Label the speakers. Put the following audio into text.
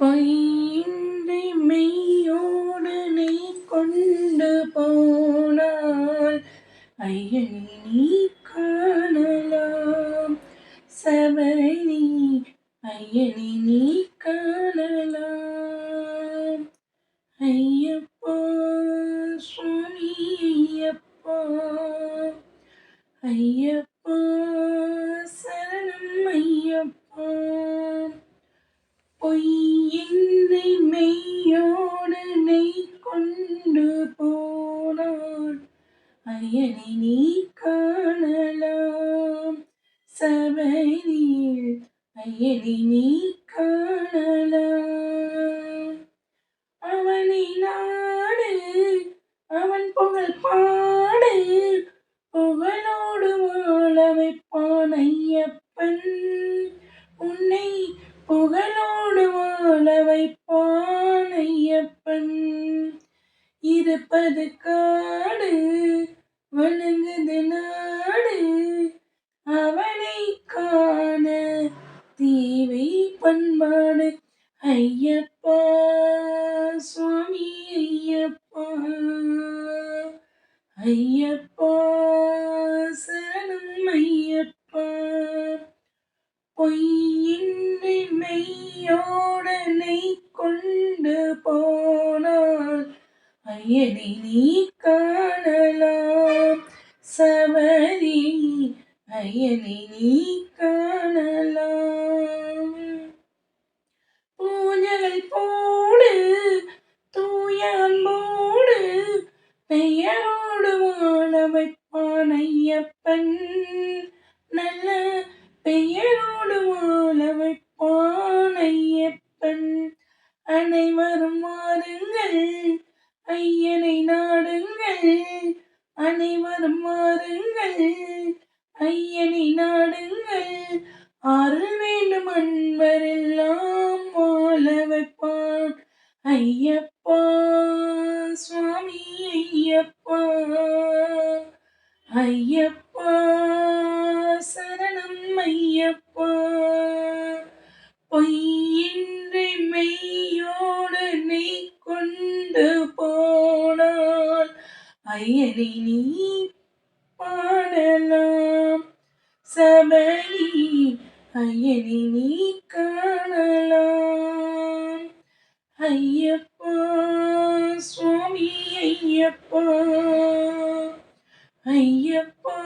Speaker 1: பொய்யின்றி மெய்யோடு நீ கொண்டு போனால் ஐயனை நீ காணலாம். சபரி ஐயனை நீ காணலாம். ஐயப்பா சுவாமி ஐயப்பா. ஐயப்பா சரணம் ஐயப்பா. ஐயனை நீ காணலாம். சபரியில் ஐயனை நீ காணலாம். அவனை நாடு அவன் புகழ் பாடு. புகழோடு வாழமைப்பான் ஐயப்பன். உன்னை புகழோடு வாழவைப்பான் ஐயப்பன். இருப்பது காடு வணங்குது நாடு அவனை காண. தீவை பண்பாடு ஐயப்பா சுவாமி ஐயப்பா. ஐயப்பா சரணம் ஐயப்பா. பொய்யின்றி மெய்யோடனை கொண்டு போனால் அயலினி காணலாம் சபரி அயலினி காணலாம் பூஜைகள் போடு தூயான்போடு பெயரோடு வாழ வைப்பான் ஐயப்பன் நல்ல பெயர் வாழ வைப்பான் ஐயப்பன் அனைவரும் வாருங்கள் ஐயனை நாடுங்கள் அனைவரும் வாருங்கள் ஐயனை நாடுங்கள் அருள் வேண்டும் அன்பரெல்லாம் வாழ வைப்பான் ஐயப்பா சுவாமி ஐயப்பா. ஐயப்பா சரணம் ஐயப்பா. பொய்யின்றி மெய்யோடு நீ கொண்டு போனால் ஐயனை நீ பாடலாம். சபரி ஐயனை நீ காணலாம். ஐயப்பா சுவாமி ஐயப்பா ஐயப்பா.